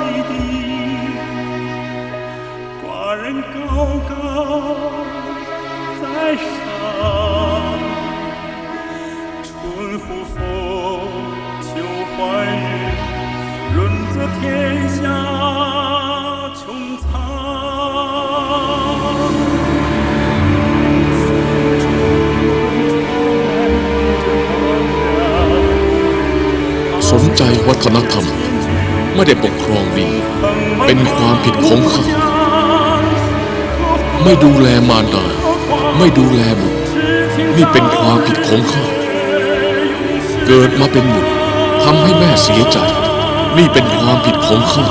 离地，寡人高高在上，春呼风，秋唤雨，润泽天下穹苍。 สนใจวัฒนธรรม ไม่ได้ปกครองดีเป็นความผิดของข้าไม่ดูแลมารดา ไม่ดูแลบุตร นี่เป็นความผิดของข้าเกิดมาเป็นบุตรทำให้แม่เสียใจ นี่เป็นความผิดของข้า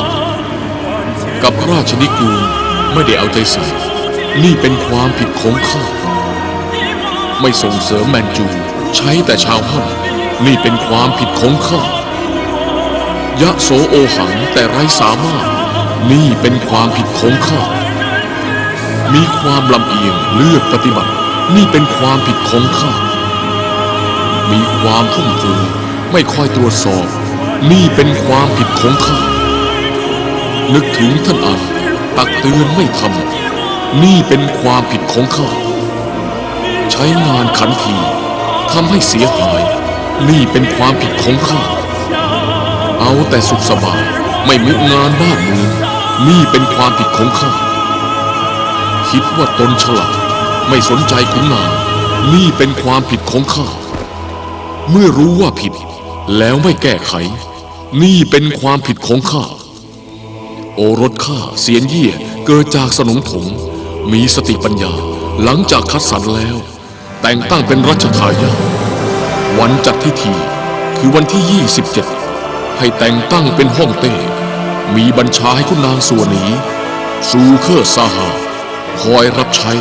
กับราชนิกูลไม่ได้เอาใจใส่นี่เป็นความผิดของข้าไม่ส่งเสริมแมนจู ใช้แต่ชาวฮั่นนี่เป็นความผิดของข้า ยะโสโอหังแต่ไร้สามารถ นี่เป็นความผิดของข้า มีความลำเอียงเลือกปฏิบัติ นี่เป็นความผิดของข้า มีความทุ่มทุนไม่ค่อยตรวจสอบ นี่เป็นความผิดของข้า นึกถึงท่านอาตักเตือนไม่ทำนี่เป็นความผิดของข้า ใช้งานขันทีทำให้เสียหาย นี่เป็นความผิดของข้า เอาแต่สุขสบาย ไม่นึกงานบ้านเมืองนี่เป็นความผิดของข้า คิดว่าตนฉลาดไม่สนใจขุนนางนี่เป็นความผิดของข้า เมื่อรู้ว่าผิด แล้วไม่แก้ไข นี่เป็นความผิดของข้า โอรสข้าเสียนเยี่ยเกิดจากสนมถง มีสติปัญญาหลังจากคัดสรรแล้ว แต่งตั้งเป็นรัชทายาทวันจัดพิธีคือวันที่ 27 ให้แต่งตั้งเป็นห้องเต้ มีบัญชาให้คุณนางส่วนนี้สูเคอร์ซาหาคอยรับใช้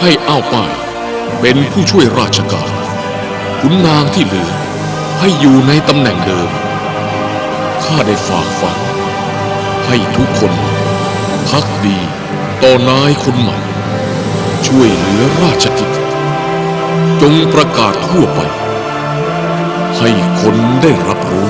ให้อ้าวป้ายเป็นผู้ช่วยราชการขุนนางที่เหลือให้อยู่ในตำแหน่งเดิม ข้าได้ฝากฝัง ให้ทุกคนพักดีต่อนายคนใหม่ ช่วยเหลือราชกิจ จงประกาศทั่วไป ให้คนได้รับรู้